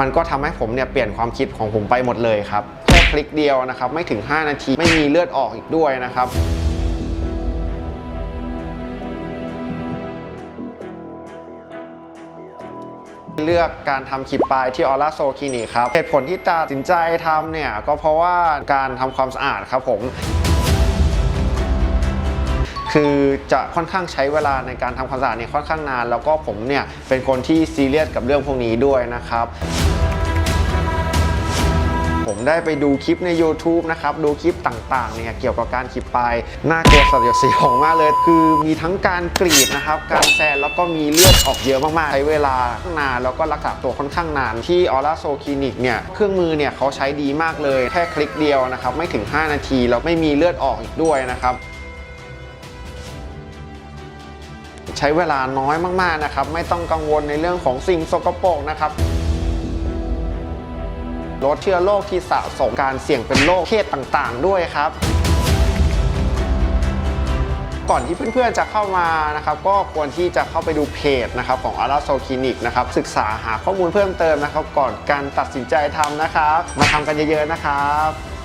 มันก็ทำให้ผมเนี่ยเปลี่ยนความคิดของผมไปหมดเลยครับแค่คลิกเดียวนะครับไม่ถึง 5 นาทีไม่มีเลือดออกอีกด้วยนะครับเลือกการทำขีดปลายที่ออร่าโซคลินิกครับเหตุผลที่ตัดสินใจทำเนี่ยก็เพราะว่าการทำความสะอาดครับผม คือจะค่อนข้างใช้เวลาในการทำความสะอาดเนี่ยค่อนข้างนาน แล้วก็ผมเนี่ยเป็นคนที่ซีเรียสกับเรื่องพวกนี้ด้วยนะครับผมได้ไปดูคลิปใน YouTube นะครับ ดูคลิปต่างๆ เนี่ย เกี่ยวกับการขีดปลายน่ากลัวสยดสยองมากเลย คือมีทั้งการกรีดนะครับ การแซนแล้วก็มีเลือดออกเยอะมากๆ ใช้เวลานานแล้วก็รักษาตัวค่อนข้างนาน ที่ออร่าโซคลินิกเนี่ย เครื่องมือเนี่ยเขาใช้ดีมากเลย แค่คลิกเดียวนะครับ ไม่ถึง 5 นาที แล้วไม่มีเลือดออกอีกด้วยนะครับ ใช้เวลาน้อยมากๆนะครับ ไม่ต้องกังวลในเรื่องของสิ่งสกปรกนะครับลดเชื้อโรคที่สะสมการเสี่ยงเป็นโรคเพศต่างๆ ด้วยครับ ก่อนที่เพื่อนๆจะเข้ามานะครับก็ควรที่จะเข้าไปดูเพจนะครับของ a r a s o Clinic นะครับศึกษาหาข้อมูลเพิ่มเติมนะครับ ก่อนการตัดสินใจทำนะครับ มาทำกันเยอะๆนะครับ